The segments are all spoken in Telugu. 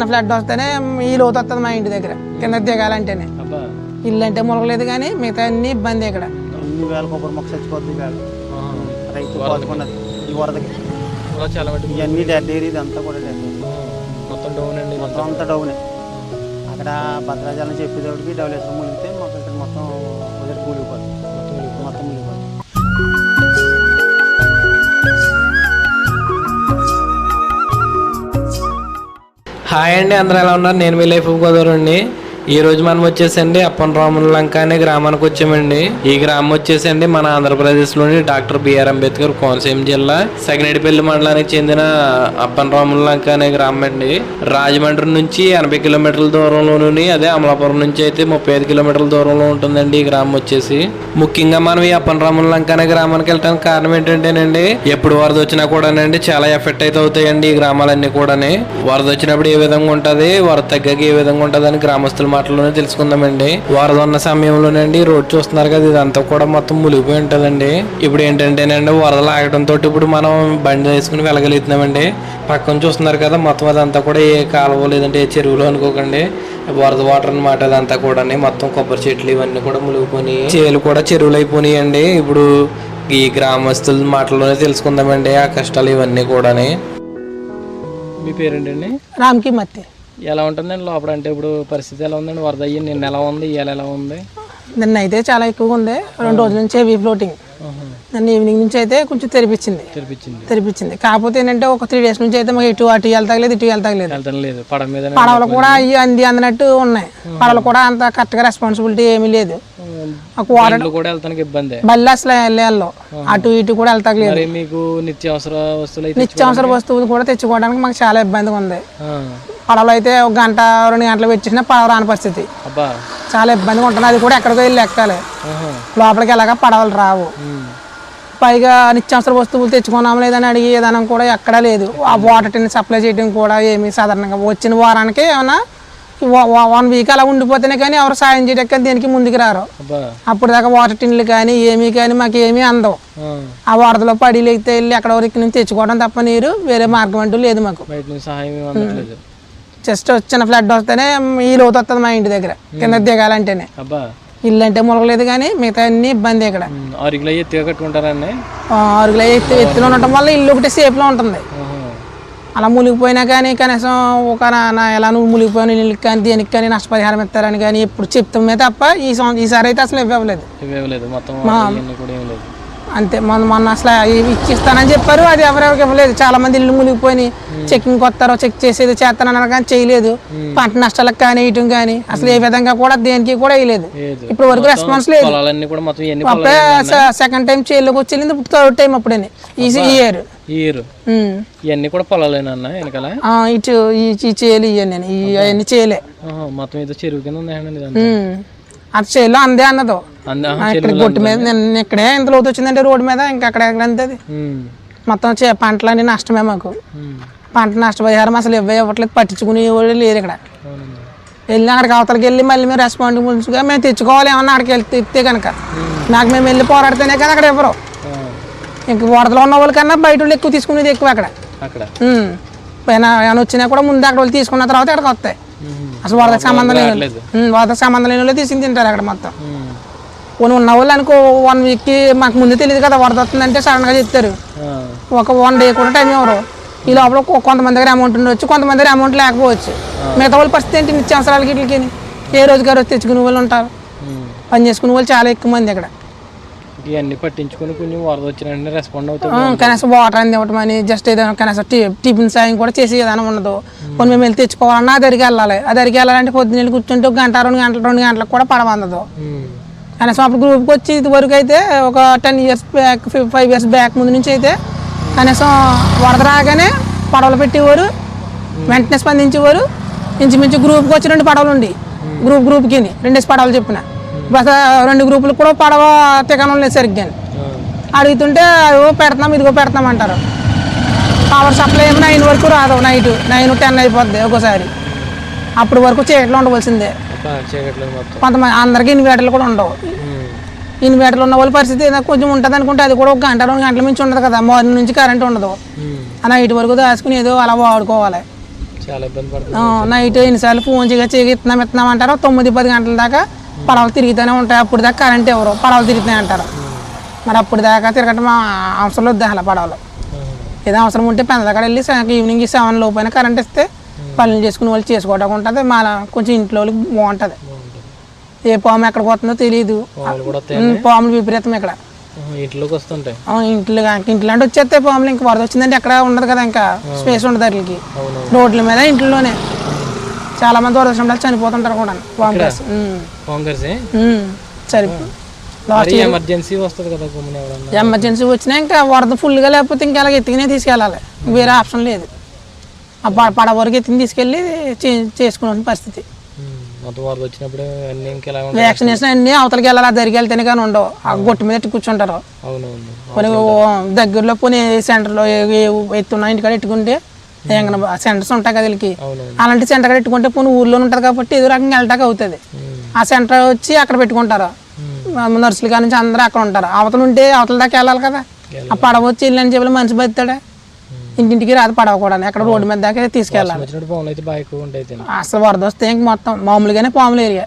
చిన్న ఫ్లడ్ వస్తేనే ఈ లోతు వస్తుంది మా ఇంటి దగ్గర. కింద దిగాలంటేనే. అబ్బా. ఇల్లు అంటే ములగలేదు కానీ మిగతా అన్ని ఇబ్బంది ఇక్కడ. ఎన్ని వేల కొబ్బరి మొక్క వేళ. రైతు ఈ వరదకి. అలా చాలా మటుకు ఇవన్నీ డెడ్ ఏరియా ఇదంతా కూడా డెడ్ మొత్తం డౌన్ అండి. మొత్తం అంతా డౌనే. అక్కడ భద్రాచలం చెప్పేటప్పటికి డబ్బులేసుకుని మునిగితే హాయ్ అండి అందరూ ఎలా ఉన్నారు? నేను మీ లైఫ్ గోదావరి అండి. ఈ రోజు మనం వచ్చేసండి అప్పన్ రాముల లంక అనే గ్రామానికి వచ్చామండి. ఈ గ్రామం వచ్చేసండి మన ఆంధ్రప్రదేశ్లోని డాక్టర్ బిఆర్ అంబేద్కర్ కోనసీమ జిల్లా సగినేడిపల్లి మండలానికి చెందిన అప్పన్ రాముల లంక అనే గ్రామం అండి. రాజమండ్రి నుంచి ఎనభై కిలోమీటర్ల దూరంలోని అదే అమలాపురం నుంచి అయితే ముప్పై ఐదు కిలోమీటర్ల దూరంలో ఉంటుందండి ఈ గ్రామం వచ్చేసి. ముఖ్యంగా మనం ఈ అప్పన్ రాముల లంక అనే గ్రామానికి వెళ్ళడానికి కారణం ఏంటంటేనండి ఎప్పుడు వరద వచ్చినా కూడానండి చాలా ఎఫెక్ట్ అయితే అవుతాయండి ఈ గ్రామాలన్నీ కూడానే. వరద వచ్చినప్పుడు ఏ విధంగా ఉంటుంది? వరద తగ్గక ఏ విధంగా ఉంటుంది అని గ్రామస్తులు మాటల్లోనే తెలుసుకుందామండి. వరద ఉన్న సమయంలోనండి రోడ్ చూస్తున్నారు కదా ఇదంతా కూడా మొత్తం మునిగిపోయి ఉంటుందండి. ఇప్పుడు ఏంటంటేనండి వరదలు ఆగడంతో ఇప్పుడు మనం బండి వేసుకుని వెళ్ళగలుగుతున్నామండి. పక్కన చూస్తున్నారు కదా మొత్తం అదంతా కూడా ఏ కాలువ లేదంటే ఏ చెరువులో అనుకోకండి. వరద వాటర్ అన్నమాట అదంతా కూడా మొత్తం కొబ్బరి చెట్లు ఇవన్నీ కూడా మునిగిపోయి చేలు కూడా చెరువులు అయిపోయినాయండి. ఇప్పుడు ఈ గ్రామస్తుల మాటల్లోనే తెలుసుకుందామండి ఆ కష్టాలు ఇవన్నీ కూడాని. మీ పేరేంటండి? రామ్కి మత్తి. ఎలా ఉంటుందండి? లోపల అంటే ఇప్పుడు పరిస్థితి ఎలా ఉందండి? వరద అయ్యి నిన్న ఎలా ఉంది? ఇవాళ ఎలా ఉంది? నిన్న అయితే చాలా ఎక్కువగా ఉంది రెండు రోజుల నుంచి హెవీ ఫ్లోటింగ్. నిన్న ఈవినింగ్ నుంచి అయితే కొంచెం తెరిపించింది. తెరిపించింది. తెరిపించింది. కాకపోతే ఏంటంటే ఒక త్రీ డేస్ నుంచి అయితే మాకు ఇటు అటు వెళ్తాగలేదు ఇటు వెళ్తాగలేదు వెళ్తాం లేదు. పడవ మీద పడవలు కూడా అయ్యి అంది అందినట్టు ఉన్నాయి. పడవలు కూడా అంత కరెక్ట్గా రెస్పాన్సిబిలిటీ ఏమీ లేదు. కూడా వెళ్తానికి ఇబ్బంది. బల్లి అసలు వెళ్ళాలో అటు ఇటు కూడా మీకు నిత్యావసర వస్తువులు నిత్యావసర వస్తువులు కూడా తెచ్చుకోవడానికి మాకు చాలా ఇబ్బందిగా ఉంది. పడవలు అయితే ఒక గంట రెండు గంటలు పెట్టినా పడవ రాని పరిస్థితి. చాలా ఇబ్బందిగా ఉంటుంది. అది కూడా ఎక్కడికో వెళ్ళి ఎక్కాలి. లోపలికి వెళ్ళగా పడవలు రావు. పైగా నిత్యావసర వస్తువులు తెచ్చుకున్నాం లేదని అడిగి ఏదైనా కూడా ఎక్కడా లేదు. ఆ వాటర్ టిన్ సప్లై చేయడం కూడా ఏమీ సాధారణంగా వచ్చిన వారానికి ఏమన్నా వన్ వీక్ అలా ఉండిపోతేనే కానీ ఎవరు సాయం చేయడానికి కానీ దేనికి ముందుకు రారు. అప్పుడు దాకా వాటర్ టిన్లు కానీ ఏమీ కానీ మాకు ఏమీ అందవు. ఆ. వరదలో పడి లేకపోతే వెళ్ళి ఎక్కడ వరకు నుంచి తెచ్చుకోవడం తప్ప నీరు వేరే మార్గం అంటూ లేదు మాకు. జస్ట్ చిన్న ఫ్లడ్ వస్తేనే ఈ లోతు వస్తుంది మా ఇంటి దగ్గర. కింద దిగాలంటేనే. ఇల్లు అంటే ములగలేదు కానీ మిగతా అన్ని ఇబ్బంది ఇక్కడ. ఉమ్. ఆరు కిలో ఎత్తుగా కట్టుకుంటారండి ఆ, అరుగులో ఎత్తు ఎత్తులో ఉండటం వల్ల ఇల్లు ఒకటి సేఫ్లో ఉంటుంది. అలా మునిగిపోయినా కానీ కనీసం ఒక నా- ఎలా నువ్వు మునిగిపోయిన ఇల్లుకి కానీ దేనికి కానీ నష్టపరిహారం ఇస్తారని కానీ ఎప్పుడు చెప్తామే తప్ప ఈ సంవత్సరం ఈసారి అయితే అసలు ఇవ్వలేదు. ఇవేం లేదు మొత్తం కూడా ఏం లేదు. అంతే. మొన్న మొన్న అసలు ఇచ్చిస్తానని చెప్పారు. అది ఎవరెవరికి ఇవ్వలేదు. చాలా మంది ఇల్లు మునిగిపోయి చెక్కింగ్ వస్తారో చెక్ చేసేది చేస్తానన్నారు కానీ చేయలేదు. పంట నష్టాలకు కానీ ఇయటం కానీ అసలు ఏ విధంగా కూడా దేనికి కూడా వేయలేదు లేదు. ఇప్పుడు వరకు రెస్పాన్స్ లేదు. అప్పుడే సెకండ్ టైం చేలోకి వచ్చి వెళ్ళింది ఇప్పుడు థర్డ్ టైం అప్పుడే ఈ ఇయర్ ఇవన్నీ కూడా వెనకాల? ఇటు ఈ- చేలు ఇవన్నీ నేను. ఇవన్నీ చేయలే. ఆహా, మొత్తం ఏదో చెరువు కింద ఉన్నాయండి ఇదంతా ఉమ్. అది అందే అన్నదో. ఇక్కడ గొట్టు మీద నిన్న ఇక్కడే ఇంత లోతు వచ్చిందంటే రోడ్డు మీద ఇంకా అక్కడ ఎక్కడ అంతే మొత్తం చే పంటలన్నీ నష్టమే మాకు. పంట నష్టపరిహారం అసలు ఇవ్వ ఇవ్వట్లేదు పట్టించుకునే వాళ్ళు లేరు ఇక్కడ. వెళ్ళి అక్కడికి అవతలకి వెళ్ళి మళ్ళీ మేము రెస్పాన్సిబుల్స్గా మేము తెచ్చుకోవాలి ఏమన్నా అక్కడికి వెళ్తే ఇస్తే కనుక. నాకు మేము వెళ్ళి పోరాడితేనే కానీ అక్కడ ఇవ్వరు ఇంక వరదలో ఉన్న వాళ్ళకన్నా బయట వాళ్ళు ఎక్కువ తీసుకునేది ఎక్కువ అక్కడ. పైన ఏమైనా వచ్చినా కూడా ముందు అక్కడ వాళ్ళు తీసుకున్న తర్వాత ఇక్కడికి వస్తాయి. అసలు వరదకి సంబంధం వాళ్ళు. ఉమ్, వరదకి సంబంధం లేని వాళ్ళు తీసుకుని తింటారు అక్కడ మొత్తం. పోనీ ఉన్న వాళ్ళు అనుకో వన్ వీక్కి మాకు ముందు తెలియదు కదా వరద వస్తుందంటే సడన్గా చెప్తారు. ఒక వన్ డే కూడా టైం ఇవ్వరు. ఈ లోపల కొంతమంది దగ్గర అమౌంట్ ఉండొచ్చు కొంతమంది దగ్గర అమౌంట్ లేకపోవచ్చు. మిగతా వాళ్ళ పరిస్థితి ఏంటి? నిత్యావసరాలకి వీటికి ఏ రోజు గారు తెచ్చుకునే వాళ్ళు ఉంటారు. పని చేసుకునే వాళ్ళు చాలా ఎక్కువ మంది ఇక్కడ. ఇవన్నీ పట్టించుకొని కొంచెం వరద వచ్చిన రెస్పాండ్ అవుతుంది ఆ, కనీసం వాటర్ అంది ఇవ్వటం అని జస్ట్ ఏదైనా కనీసం టీ టిఫిన్ సాయం కూడా చేసి ఏదైనా ఉండదు. కొన్ని మేము వెళ్ళి తెచ్చుకోవాలన్నా ఆ దగ్గరికి వెళ్ళాలి. ఆ దగ్గరికి వెళ్ళాలంటే పొద్దున్న వెళ్ళి కూర్చుంటే ఒక గంట రెండు గంటలు రెండు గంటలకు కూడా పడవందదు కనీసం అప్పుడు గ్రూప్కి వచ్చి ఇది వరకు అయితే ఒక ten years back five years back ముందు నుంచి అయితే కనీసం వరద రాగానే పడవలు పెట్టేవారు వెంటనే స్పందించేవారు. ఇంచుమించు గ్రూప్కి వచ్చి రెండు పడవలు ఉండి గ్రూప్ గ్రూప్కి రెండేసి పడవలు చెప్పిన. అసలు రెండు గ్రూపులకు కూడా పడవ తికనం లేదు సరిగ్గా. అడుగుతుంటే అదిగో పెడతాం ఇదిగో పెడతాం అంటారు. పవర్ సప్లై ఏమో నైన్ వరకు రాదు నైట్ నైన్ టెన్ అయిపోద్ది ఒక్కోసారి అప్పుడు వరకు చీకట్లో ఉండవలసిందే. కొంతమంది అందరికీ ఇన్వర్టర్లు కూడా ఉండవు. ఉమ్, ఇన్వర్టర్లు ఉన్న వాళ్ళ పరిస్థితి ఏదో కొంచెం ఉంటుంది అనుకుంటే అది కూడా ఒక గంట రెండు గంటల నుంచి ఉండదు కదా. మార్నింగ్ నుంచి కరెంట్ ఉండదు. నైట్ వరకు దాచుకుని ఏదో అలా వాడుకోవాలి. చాలా ఇబ్బంది పడుతుంది. ఆ, నైట్ ఎన్నిసార్లు ఫోన్ చేయగా చేయగా ఇస్తున్నాం ఇస్తున్నాం అంటారు తొమ్మిది పది గంటల దాకా పడవలు తిరుగుతూనే ఉంటాయి. అప్పుడు దాకా కరెంట్ ఎవరు? పడవలు తిరుగుతాయి అంటారు. మరి అప్పుడు దాకా తిరగటం అవసరం వద్దు అసలు పడవలు. ఏదో అవసరం ఉంటే పెద్ద దగ్గర వెళ్ళి ఈవినింగ్ సెవెన్ లోపైన కరెంట్ ఇస్తే పనులు చేసుకునే వాళ్ళు చేసుకోవడం ఉంటుంది. మా కొంచెం ఇంట్లో వాళ్ళకి బాగుంటుంది. ఏ పాము ఎక్కడికి వస్తుందో తెలియదు పాములు విపరీతం ఇక్కడ. ఇంట్లోకి వస్తుంటాయి. ఇంట్లో ఇంట్లో అంటే వచ్చేస్తే పాములు ఇంకా వరద వచ్చిందంటే ఎక్కడ ఉండదు కదా ఇంకా. స్పేస్ ఉండదు వాటికి రోడ్ల మీద ఇంట్లోనే. చాలా మంది వరద వచ్చినప్పుడు చనిపోతుంటారు కూడా. సరే. మరి ఎమర్జెన్సీ వస్తుంది కదా ఎమర్జెన్సీ వచ్చినా ఇంకా వరద ఫుల్గా లేకపోతే ఇంకా అలాగ ఎత్తుకునే తీసుకెళ్ళాలి. వేరే ఆప్షన్ లేదు. ఆ ప- పడవ వరకు తీసుకెళ్ళి చే- చేసుకునే పరిస్థితి. వ్యాక్సినేషన్ అన్నీ అవతలకి వెళ్ళాలి దగ్గరికి వెళ్తేనే కానీ ఉండవు. ఆ గొట్టు మీద ఎట్టు కూర్చుంటారు. ఓ దగ్గరలో పోనీ సెంటర్లో ఎత్తున్నా ఇంటికాడ ఎట్టుకుంటే సెంటర్స్ ఉంటాయి కదా వీళ్ళకి. అలాంటి సెంటర్ కాడ ఎట్టుకుంటే పోనీ ఊర్లో ఉంటుంది కాబట్టి ఏదో రకంగా వెళ్ళటానికి అవుతుంది. ఆ సెంటర్ వచ్చి అక్కడ పెట్టుకుంటారు. నర్సులు కాడ నుంచి అందరూ అక్కడ ఉంటారు. అవతల ఉంటే అవతల దాకా వెళ్ళాలి కదా. ఆ పడవ వచ్చి వెళ్ళని చెప్పి మనిషి బతాడా ఇంటింటికి రాదు పడవ కూడా అక్కడ రోడ్డు మీద దాకా తీసుకెళ్ళాలి. అసలు వరద వస్తే ఇంక మొత్తం మామూలుగానే పాములు ఏరియా.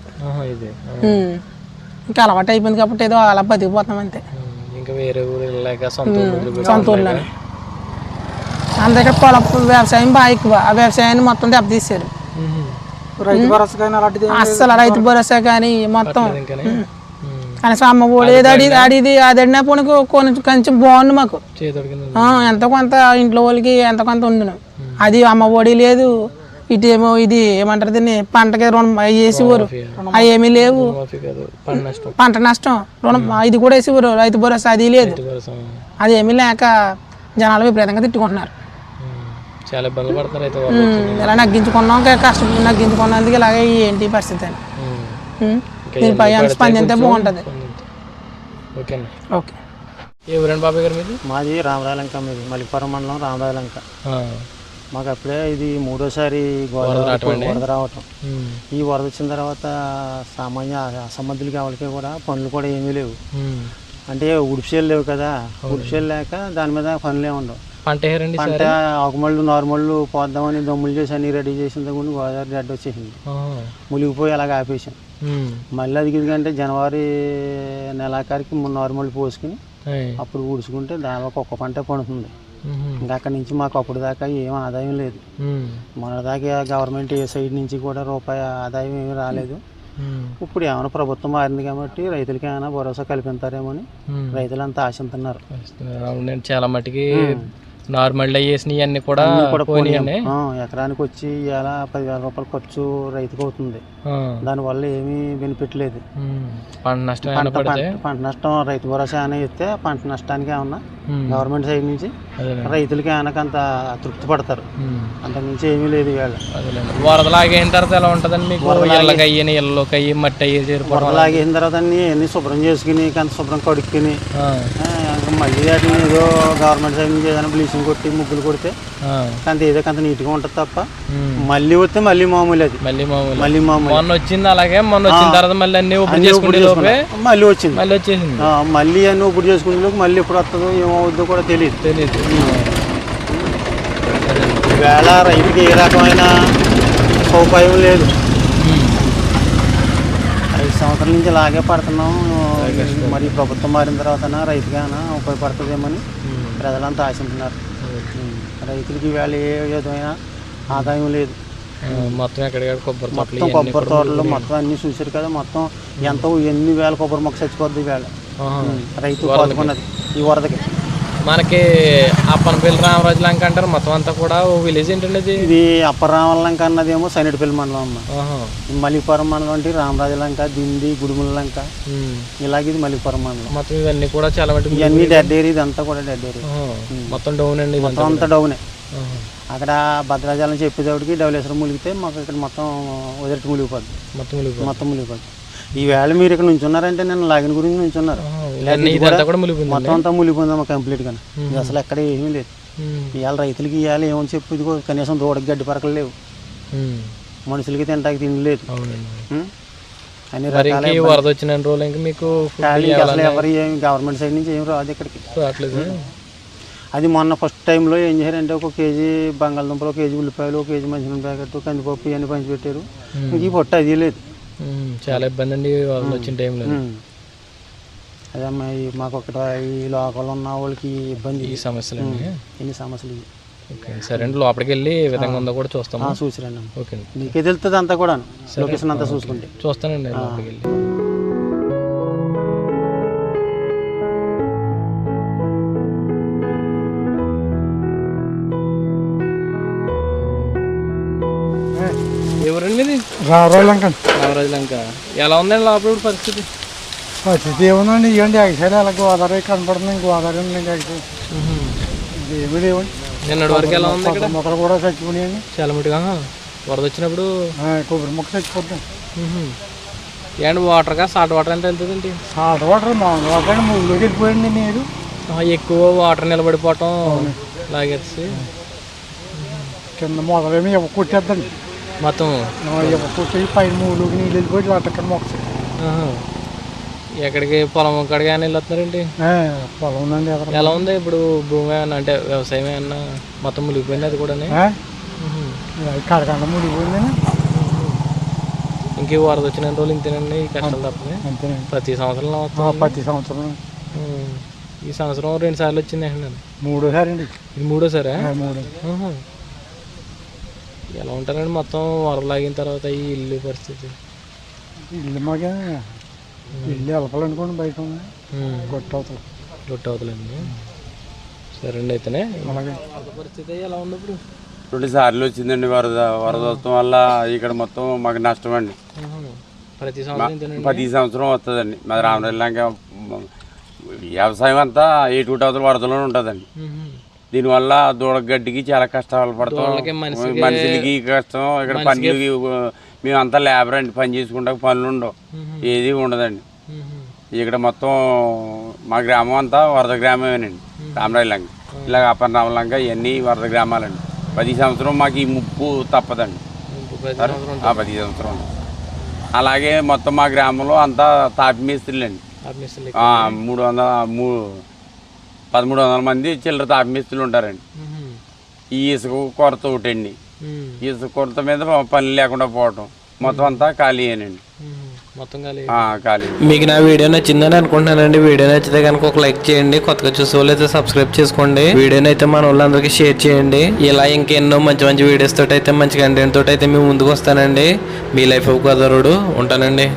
ఇంకా అలవాటు అయిపోయింది కాబట్టి ఏదో అలా బతికిపోతాం అంతే. ఇంకా వేరే ఊరు వెళ్ళలేక సొంత ఇక్కడ పొల వ్యవసాయం బాగా ఎక్కువ. ఆ వ్యవసాయాన్ని మొత్తం దెబ్బతీసారు ఉహు. రైతు భరోసా కానీ అలాంటిది అస్సలు రైతు భరోసా కానీ మొత్తం కనీసం అమ్మ ఒడి ఏది అడిగి అడిది అది అడినా పోనీ కొంచెం కొంచెం బాగుంది మాకు. ఆ, ఎంతో కొంత ఇంట్లో వాళ్ళకి ఎంతో కొంత ఉండును. అది అమ్మ ఒడి లేదు ఇటు ఏమో ఇది ఏమంటారు దీన్ని పంటకి రుణం అవి వేసేవారు. అవి ఏమీ లేవు. మాఫీ కాదు. పని నష్టం. పంట నష్టం. రుణం ఇది కూడా వేసేవారు. రైతు భరోసా అది లేదు. అది ఏమీ లేక జనాలు విపరీతంగా తిట్టుకుంటున్నారు. చాలా ఇబ్బందులు పడుతున్నారు అయితే వాళ్ళు. ఉమ్, ఇలా నగ్గించుకున్నాం ఇంకా కష్టం నగ్గించుకున్నందుకు ఇలాగే ఏంటి పరిస్థితి అని. ఉమ్, ఉమ్, స్పందింతే బాగుంటుంది. ఓకే ఏ ఊరండి బాబాయ్ గారు మీది? మాది రామరాయలంక మీది మలిపురం మండలం రామరాయలంక మాకు అప్పుడే ఇది మూడోసారి గోదావరి వరద రావటం ఈ వరద వచ్చిన తర్వాత సామాన్య అసమర్థులకి ఎవరికి కూడా పనులు కూడా ఏమీ లేవు. అంటే ఉడిపిసేలు లేవు కదా ఉడిపిసేలు లేక దాని మీద పనులు ఏమి ఉండవు. పంట పంట ఆకుమళ్ళు నార్మళ్ళు పోద్దామని దమ్ములు చేసి అన్ని రెడీ చేసిన దగ్గర గోదావరి రెడ్ వచ్చేసింది. మునిగిపోయి అలాగ ఆపేసాం. మళ్ళీ అది ఎందుకంటే జనవరి నెలాఖరికి నార్మల్ పోసుకుని అప్పుడు ఊడ్చుకుంటే దాదాపు ఒక్క పంట పండుతుంది. ఇంకా అక్కడి నుంచి మాకు అప్పుడు దాకా ఏం ఆదాయం లేదు. మన దాకా గవర్నమెంట్ ఏ సైడ్ నుంచి కూడా రూపాయి ఆదాయం ఏమీ రాలేదు. ఇప్పుడు ఏమైనా ప్రభుత్వం మారింది కాబట్టి రైతులకి ఏమైనా భరోసా కల్పిస్తారేమో అని రైతులంతా ఆశిస్తున్నారు. అవునండి చాలా మటుకి నార్మల్ వేసినవి అన్ని కూడా పోనీయండి ఎకరానికి వచ్చి ఇలా పదివేల రూపాయలు ఖర్చు రైతుకు అవుతుంది. దానివల్ల ఏమీ బెనిఫిట్ లేదు. పంట నష్టం పంట నష్టం రైతు భరోసా ఏమైనా ఇస్తే పంట నష్టానికి ఏమన్నా గవర్నమెంట్ సైడ్ నుంచి రైతులకి ఏమైనా అంత తృప్తి పడతారు. అంతకు మించి ఏమీ లేదు ఇవాళ. అదేలేండి. వరదలు ఆగిన తర్వాత ఎలా ఉంటుందండి మీకు? ఇళ్ళకి అయ్యి ఇళ్ళలోకి అయ్యి మట్టి అయ్యి చేరిపోవడం వరదలు ఆగేసిన తర్వాత అన్ని శుభ్రం చేసుకుని కొంత శుభ్రం కడుక్కుని మళ్ళీ వాటిని ఏదో గవర్నమెంట్ సైడ్ నుంచి ఏదైనా బ్లీచింగ్ కొట్టి ముగ్గులు కొడితే కొంత ఏదో కొంత నీట్గా ఉంటుంది తప్ప మళ్ళీ వస్తే మళ్ళీ మామూలు అది. మళ్ళీ మామూలు. మళ్ళీ మామూలు. మొన్న వచ్చింది అలాగే మొన్న వచ్చిన తర్వాత మళ్ళీ అన్ని ఓపెన్ చేసుకున్నాం. మళ్ళీ వచ్చింది. మళ్ళీ వచ్చేసింది. మళ్ళీ అన్ని ఇప్పుడు చేసుకునే మళ్ళీ ఎప్పుడు వస్తుందో ఏమవుద్దో కూడా తెలియదు తెలియదు ఈవేళ రైతుకి ఏ రకమైన సౌకర్యం లేదు. ఐదు సంవత్సరాల నుంచి ఇలాగే పడుతున్నాం. మరి ప్రభుత్వం మారిన తర్వాత రైతుకైనా ఉపయోగపడుతుందేమని ప్రజలంతా ఆశిస్తున్నారు ఉం. రైతులకి ఈవేళ ఏ విధమైన ఆదాయం లేదు. మొత్తం ఎక్కడికక్కడ కొబ్బరి మొత్తం కొబ్బరి తోటలు మొత్తం అన్ని చూసారు కదా మొత్తం ఎంతో ఎన్ని వేల కొబ్బరి మొక్క చచ్చిపోద్ది. ఉం. రైతు కోలుకున్నది ఈ వరదకి. మనకి అప్పనపల్లి రామరాజు లంక అంటారు మొత్తం అంతా కూడా ఓ విలేజ్ ఏంటండి అది? ఇది అప్పరామలంక అన్నదేమో సైనటిపల్లి మండలం అమ్మ. మలిపురం మండలం అంటే రామరాజు లంక దిండి గుడిముల లంక. ఇలాగే ఇది మలిపురం మండలం. మొత్తం ఇవన్నీ కూడా చాలా మటుకు ఇవన్నీ డెడ్ ఏరియా ఇదంతా కూడా డెడ్ ఏరియా. మొత్తం డౌన్ అండి మొత్తం అంతా డౌనే. అక్కడ భద్రాచలం చెప్పేటప్పటికి డబులేశ్వరం ములిగితే మాకు ఇక్కడ మొత్తం వదిలిటి ములిగిపోద్ది మొత్తం. మొత్తం ములిగిపోద్ది ఈవేళ మీరు ఇక్కడ నుంచున్నారంటే నేను లాగిన గురించి కూడా ములిగిపోయింది మొత్తం అంతా ములిగిపోయిందమ్మా కంప్లీట్గా ఇది అసలు ఎక్కడ ఏమీ లేదు. ఇవాళ రైతులకి ఇవాళ ఏమని చెప్పు ఇదిగో కనీసం దూడకి గడ్డి పరకలు లేవు. మనుషులకి తింటాకి తిండి లేదు? అన్ని రకాల ఇంక ఈ వరద వచ్చిన రోజులు ఇంకా మీకు food ఖాళీ ఇవ్వాలని అసలు ఎవరు గవర్నమెంట్ సైడ్ నుంచి ఏం రాదు ఇక్కడికి. రావట్లేదు అది మొన్న ఫస్ట్ టైంలో ఏం చేశారంటే ఒక కేజీ బంగాళదుంపలు ఒక కేజీ ఉల్లిపాయలు ఒక కేజీ మంచినీళ్ళ ప్యాకెట్ కందిపప్పు ఇవన్నీ పంచిపెట్టారు. ఇంక ఈ పొట్టు అది లేదు. చాలా ఇబ్బంది అండి వాళ్ళు వచ్చిన టైంలో. అదే మాకు ఒకట ఈ లోకల్ ఉన్న వాళ్ళకి ఇబ్బంది. ఈ సమస్యలండి. ఎన్ని సమస్యలు. ఓకే అండి. సరే అండి లోపలికి వెళ్ళి ఏ విధంగా ఉందో కూడా చూస్తాము. చూసిరండి. ఓకే అండి. నీకే తెలుస్తుంది అంతా కూడా లొకేషన్ అంతా చూసుకుంటే. చూస్తానండి లోపలికి వెళ్ళి. ఎవరండి మీది రావాలంక నవరాజు లంక. ఎలా ఉందండి లోపల పరిస్థితి? పరిస్థితి ఏముందండి? ఇవ్వండి ఎగసారి అలా గోదావరి కనపడుతుంది గోదావరి ఎగసారి. ఏమీ లేవండి. నిన్నటి వరకు ఎలా ఉంది ఇక్కడ? మొక్కలు కూడా చచ్చిపోయాయండి చాలా మటుగా వరద వచ్చినప్పుడు? కొబ్బరి మొక్క చచ్చిపోతుంది ఏంటి వాటర్గా సాల్ట్ వాటర్ ఎంత వెళ్తుందండి హాట్ వాటర్ మామూలు వాటర్ అండి ముగ్గులోకి వెళ్ళిపోయండి నీరు. ఎక్కువ వాటర్ నిలబడిపోవటం లాగేసి. కింద మొదలేమి కొట్టేద్దండి. మొత్తం. పైన నీళ్ళు వెళ్ళిపోయి. ఎక్కడికి పొలం కాడికి అని వెళ్ళొస్తున్నారండి? పొలం ఉందండి ఎలా ఉంది ఇప్పుడు భూమి ఏమన్నా అంటే వ్యవసాయం ఏమన్నా మొత్తం మునిగిపోయింది అది కూడా కడకండ ముడిపోయిందండి ఇంక వరద వచ్చిన రోజులు ఇంతేనండి కష్టాలు తప్పని. ప్రతి సంవత్సరం. ప్రతి సంవత్సరం. ఈ సంవత్సరం రెండు సార్లు వచ్చింది అండి మూడోసారి అండి. ఇది మూడోసారా? మూడు. ఎలా ఉంటారండి మొత్తం వరద లాగిన తర్వాత ఈ ఇల్లు పరిస్థితి? ఇల్లు మాకే ఇల్లు వెళ్ళాలనుకోండి బయట ఉంది ఉం. గొట్ట అవుతుంది లొట్టు అవుతుందండి సరే అండి అయితేనే. అలాగే. పరిస్థితి ఎలా ఉంది ఇప్పుడు? రెండు సార్లు వచ్చిందండి వరద. వరద వస్తాం వల్ల ఇక్కడ మొత్తం మాకు నష్టం అండి. ప్రతి సంవత్సరం ఇంతేనండి. ప్రతి సంవత్సరం వస్తుందండి. మాది రామరెల్లాక వ్యవసాయం అంతా ఏటు అవతల వరదలోనే ఉంటుందండి. దీనివల్ల దూడగడ్డికి చాలా కష్టాలు పడతాం. మనుషులకి కష్టం. ఇక్కడ పనులకి మేమంతా లేబర్ అండి పని చేసుకుంటా పనులు ఉండవు ఏది ఉండదండి. ఇక్కడ మొత్తం మా గ్రామం అంతా వరద గ్రామమేనండి రామరాయలంక ఇలాగ అప్పన రామలంక ఇవన్నీ వరద గ్రామాలండి. ప్రతి సంవత్సరం మాకు ఈ ముప్పు తప్పదండి. సరే? సంవత్సరం ఆ, ప్రతి సంవత్సరం అలాగే మొత్తం మా గ్రామంలో అంతా తాపి మేస్త్రీలు అండి ఆఫీసులు ఆ, మూడు వందల మూ పదమూడు వందల మంది చిల్లర తాపి మేస్త్రీలు ఉంటారండి. ఈ ఇసుక కొరత ఒకటండి. ఇసుక కొరత మీద పని లేకుండా పోవటం. మొత్తం అంతా ఖాళీ అనండి. మొత్తం ఖాళీ మీకు నా వీడియో నచ్చిందని అనుకుంటున్నానండి. వీడియో నచ్చితే కనుక ఒక లైక్ చేయండి. కొత్తగా చూసే వాళ్ళు అయితే సబ్స్క్రైబ్ చేసుకోండి. వీడియోని అయితే మన వాళ్ళందరికీ షేర్ చేయండి. ఇలా ఇంకెన్నో మంచి మంచి వీడియోస్ తోటి అయితే మంచి కంటెంట్ తోటి అయితే మేము ముందుకు వస్తానండి. మీ లైఫ్ కుదరుడు ఉంటానండి.